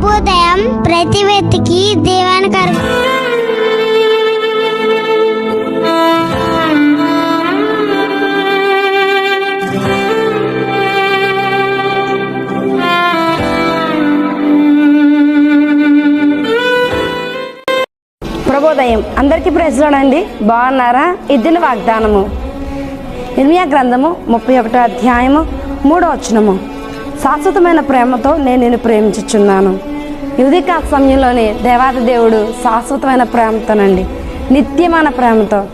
ప్రతి వ్యక్తికి దేవానికి ప్రభోదయం అందరికీ ప్రశ్నలండి బాగున్నారా? ఇద్దిన వాగ్దానము. నిర్మయా గ్రంథము ముప్పై ఒకటో అధ్యాయము మూడో వచనము. శాశ్వతమైన ప్రేమతో నేను నిన్ను ప్రేమించుచున్నాను. యుధికా సమయంలోనే దేవాది దేవుడు శాశ్వతమైన ప్రేమతోనండి. నిత్యమైన ప్రేమతో.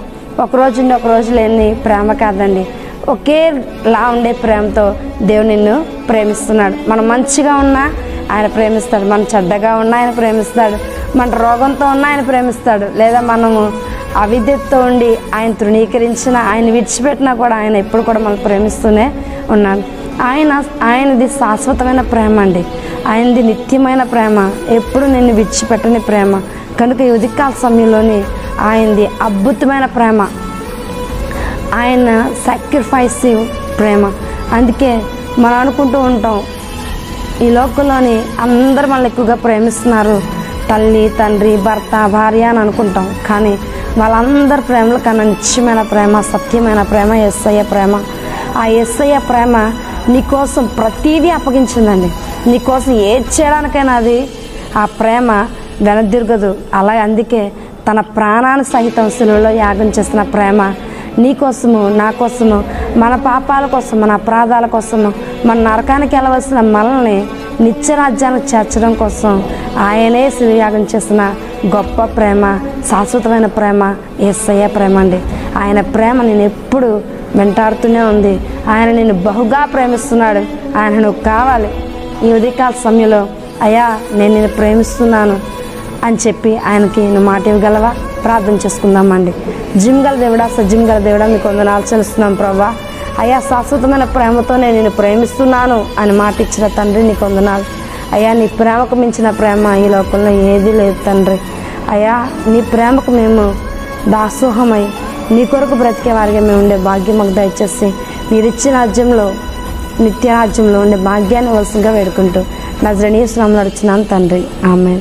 ఒక రోజు ఒక రోజు లేని ప్రేమ కాదండి. ఒకేలా ఉండే ప్రేమతో దేవుడు నిన్ను ప్రేమిస్తున్నాడు. మనం మంచిగా ఉన్నా ఆయన ప్రేమిస్తాడు. మనం చెడ్డగా ఉన్నా ఆయన ప్రేమిస్తాడు. మన రోగంతో ఉన్నా ఆయన ప్రేమిస్తాడు. లేదా మనము అవిద్యతో ఉండి ఆయన తృణీకరించిన ఆయన విడిచిపెట్టినా కూడా ఆయన ఎప్పుడు కూడా మనం ప్రేమిస్తూనే ఉన్నాడు. ఆయన ఆయనది శాశ్వతమైన ప్రేమ అండి ఆయనది నిత్యమైన ప్రేమ. ఎప్పుడు నిన్ను విడిచిపెట్టని ప్రేమ. కనుక ఈ ఉదికాల సమయంలోని ఆయనది అద్భుతమైన ప్రేమ. ఆయన సాక్రిఫైసివ్ ప్రేమ. అందుకే మనం అనుకుంటూ ఉంటాం ఈ లోకంలోని అందరు మనల్ని ఎక్కువగా ప్రేమిస్తున్నారు. తల్లి తండ్రి భర్త భార్య అని అనుకుంటాం. కానీ వాళ్ళందరి ప్రేమల కన్నా నిత్యమైన ప్రేమ సత్యమైన ప్రేమ ఎస్ఐ ప్రేమ. ఆ ఎస్ఐ ప్రేమ నీకోసం ప్రతీదీ అప్పగించిందండి. నీకోసం ఏది చేయడానికైనా అది ఆ ప్రేమ వెనదిరగదు అలా అందుకే తన ప్రాణాన్ని సహితం శిలువలో యాగం చేసిన ప్రేమ నీకోసము నా కోసము మన పాపాల కోసం మన అపరాధాల కోసము మన నరకానికి వెళ్ళవలసిన మనల్ని నిత్యరాజ్యానికి చేర్చడం కోసం ఆయనే శివయాగం చేసిన గొప్ప ప్రేమ శాశ్వతమైన ప్రేమ ఎస్ఐయ ప్రేమ అండి. ఆయన ప్రేమ నేను ఎప్పుడు వెంటాడుతూనే ఉంది. ఆయన నేను బహుగా ప్రేమిస్తున్నాడు. ఆయన నువ్వు కావాలి. ఈ ఉదయకాల సమయంలో అయ్యా నేను నేను ప్రేమిస్తున్నాను అని చెప్పి ఆయనకి నువ్వు మాట ఇవ్వగలవా? ప్రార్థన చేసుకుందామండి. జిమ్ గల దేవుడా సజిమ్ గల దేవుడా మీకు వందనాలు చెల్లిస్తున్నాం ప్రభా. అయ్యా శాశ్వతమైన ప్రేమతో నేను నేను ప్రేమిస్తున్నాను అని మాట ఇచ్చిన తండ్రి నీకు వందనాలు. అయ్యా నీ ప్రేమకు మించిన ప్రేమ ఈ లోకంలో ఏదీ లేదు తండ్రి. అయ్యా నీ ప్రేమకు మేము దాసోహమై నీ కొరకు బ్రతికే వారిగా మేము ఉండే భాగ్యం మాకు దయచేసి. మీరు రాజ్యంలో నిత్య రాజ్యంలో ఉండే భాగ్యాన్ని వలసగా వేడుకుంటూ. నజరణీయ శ్రమలు నడుచున్నాను తండ్రి. ఆమె